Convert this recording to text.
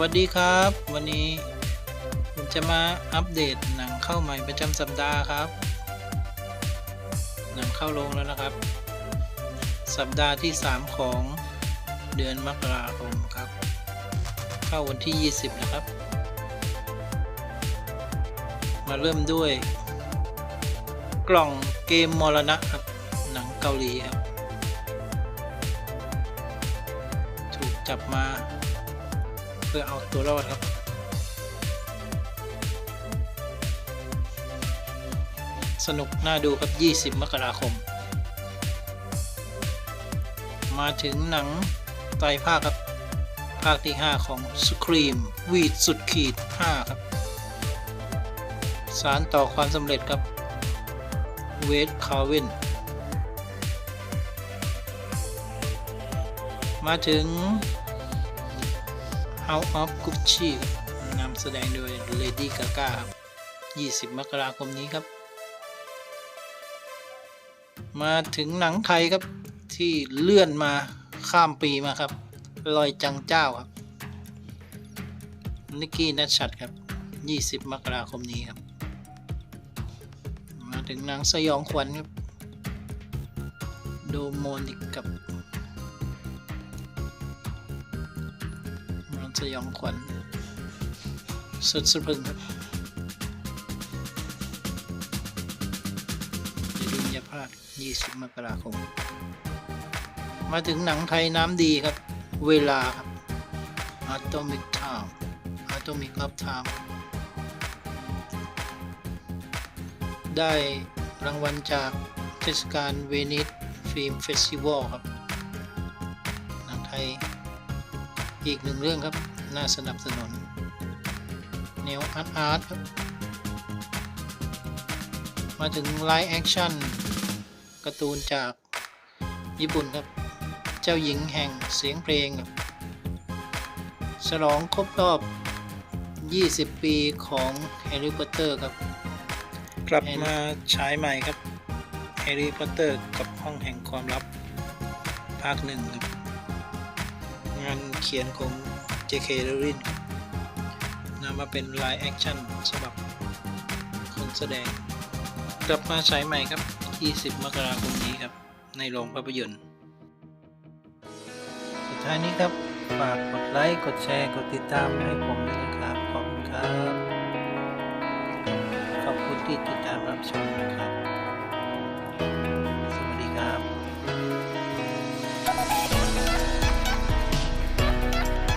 วัสดีครับ วันนี้ผมจะมาอัปเดตหนังเข้าใหม่ประจำสัปดาห์ครับ หนังเข้าโรงแล้วนะครับ สัปดาห์ที่ 3 ของเดือนมกราคมครับ เข้าวันที่ 20 นะครับ มาเริ่มด้วย กล่องเกมมรณะครับ หนังเกาหลีครับ ถูกจับมา พื่อเอาตัวรอดครับสนุกน่าดูครับ 20 มกราคม มาถึงหนังไตรภาคครับ ภาคที่ 5 ของ Scream วีดสุดขีด 5 ครับ สารต่อความสำเร็จครับ เวดคาร์เวนมาถึง House of Gucci นำแสดงโดย Lady Gaga ครับ 20 มกราคมนี้ครับ มาถึงหนังไทยครับที่เลื่อนมาข้ามปีมาครับ ลอยจังเจ้าครับ นิกกี้นัชชัดครับ 20 มกราคมนี้ครับ มาถึงหนังสยองขวัญครับ โดโมนิกกับ สยองขวัญสุดสะพรึงครับอย่าดูอย่าพลาด 20 มกราคม มาถึงหนังไทยน้ำดีครับ เวลาครับ Atomic Time Atomic of Time ได้รางวัลจากเทศกาลเวนิสฟิล์มเฟสติวัลครับ หนังไทย อีกหนึ่งเรื่องครับ น่าสนับสนุนแนวอาร์ตอาร์ตครับ มาถึงไลฟ์แอคชั่นการ์ตูนจากญี่ปุ่นครับ เจ้าหญิงแห่งเสียงเพลงครับฉลองครบรอบ 20 ปีของแฮร์รี่พอตเตอร์ครับ กลับมาฉายใหม่ครับแฮร์รี่พอตเตอร์กับห้องแห่งความลับ ภาคหนึ่งครับ งานเขียนของ J.K. Rowling ครับนำมาเป็นไลฟ์แอคชั่นฉบับคนแสดง กลับมาฉายใหม่ครับ 20 มกราคมนี้ครับ ในโรงภาพยนตร์ สุดท้ายนี้ครับ ฝากกดไลค์ กดแชร์ กดติดตามให้ผมด้วยนะครับ ขอบคุณครับ ขอบคุณที่ติดตามรับชมนะครับ